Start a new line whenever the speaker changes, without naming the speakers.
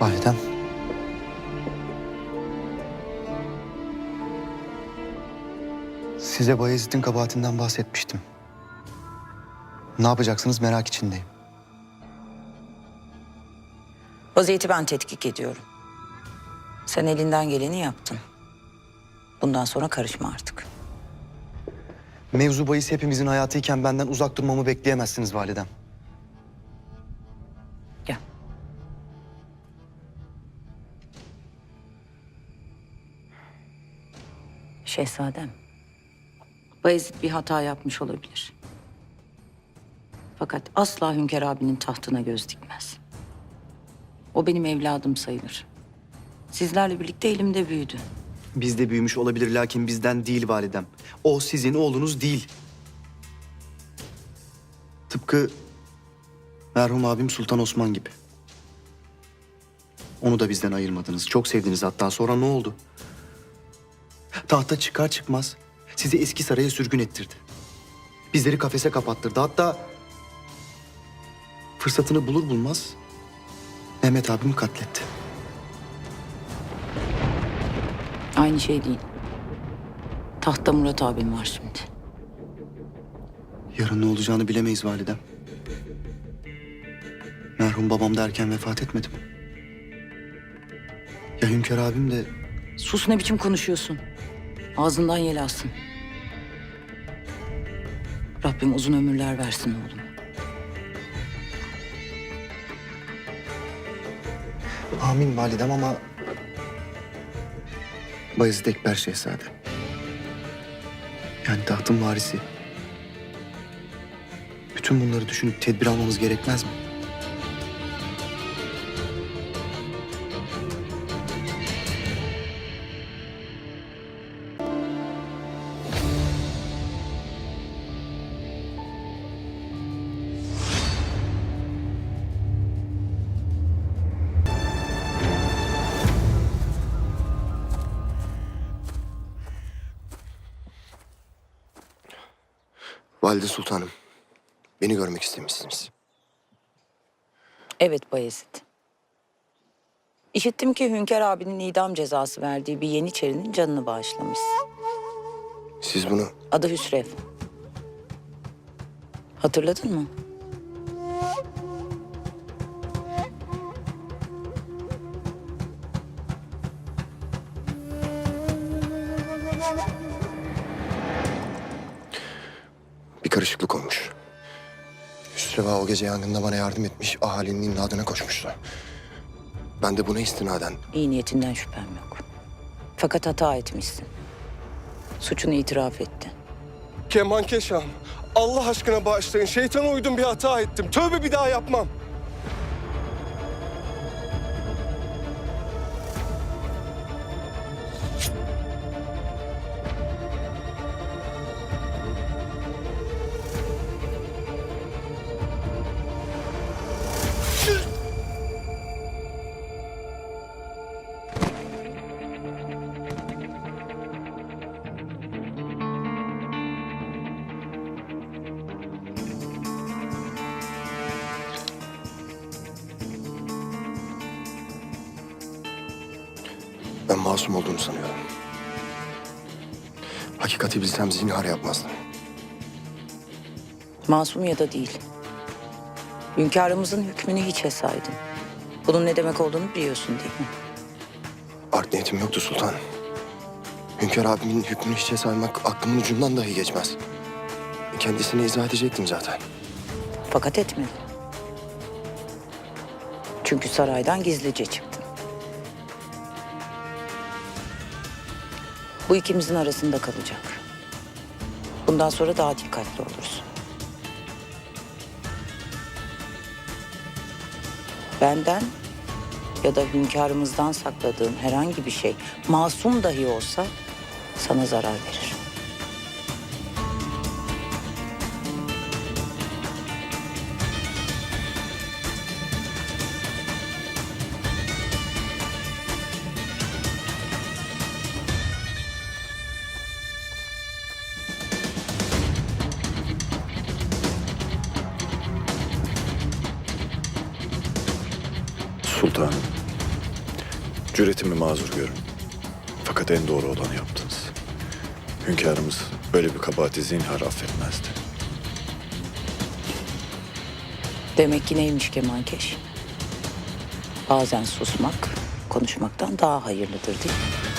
Validem. Size Bayezid'in kabahatinden bahsetmiştim. Ne yapacaksınız merak içindeyim.
Vaziyeti ben tetkik ediyorum. Sen elinden geleni yaptın. Bundan sonra karışma artık.
Mevzu bahis hepimizin hayatıyken benden uzak durmamı bekleyemezsiniz validem.
Şehzadem. Bayezid bir hata yapmış olabilir. Fakat asla Hünkar abinin tahtına göz dikmez. O benim evladım sayılır. Sizlerle birlikte elimde büyüdü.
Bizde büyümüş olabilir lakin bizden değil validem. O sizin oğlunuz değil. Tıpkı merhum abim Sultan Osman gibi. Onu da bizden ayırmadınız. Çok sevdiniz hatta. Sonra ne oldu? Tahta çıkar çıkmaz sizi eski saraya sürgün ettirdi. Bizleri kafese kapattırdı. Hatta fırsatını bulur bulmaz Mehmet abimi katletti.
Aynı şey değil. Tahta Murat abim var şimdi.
Yarın ne olacağını bilemeyiz validem. Merhum babam da erken vefat etmedi mi? Ya Hünkar abim de
Sus ne biçim konuşuyorsun? Ağzından yel alsın. Rabbim uzun ömürler versin oğlum.
amin validem ama... Bayezid Ekber Şehzade. Yani tahtın varisi. Bütün bunları düşünüp tedbir almamız gerekmez mi?
Valide Sultanım, beni görmek istemişsiniz.
Evet Bayezid. İşittim ki Hünkar abinin idam cezası verdiği bir Yeniçerinin canını bağışlamışsın.
Siz bunu
Adı Hüsrev. Hatırladın mı?
Karışıklık olmuş. Hüsreva o gece yangında bana yardım etmiş, ahalinin imdadına koşmuştu. Ben de buna istinaden
İyi niyetinden şüphem yok. Fakat hata etmişsin. Suçunu itiraf etti.
Kemankeş ağam, Allah aşkına bağışlayın. Şeytana uydum bir hata ettim. Tövbe bir daha yapmam.
Masum olduğunu sanıyorum. Hakikati bilsem zinhar yapmazdım.
Masum ya da değil. Hünkârımızın hükmünü hiçe saydın. Bunun ne demek olduğunu biliyorsun değil mi?
Art niyetim yoktu sultanım. Hünkar abimin hükmünü hiçe saymak aklımın ucundan dahi geçmez. Kendisine izah edecektim zaten.
Fakat etmedin. Çünkü saraydan gizlice çıktın. Bu ikimizin arasında kalacak. Bundan sonra daha dikkatli oluruz. Benden ya da hünkârımızdan sakladığın herhangi bir şey masum dahi olsa sana zarar verir.
Sultanım, cüretimi mazur görün. Fakat en doğru olanı yaptınız. Hünkârımız böyle bir kabahati zinhar affetmezdi.
Demek ki neymiş kemankeş? Bazen susmak konuşmaktan daha hayırlıdır değil mi?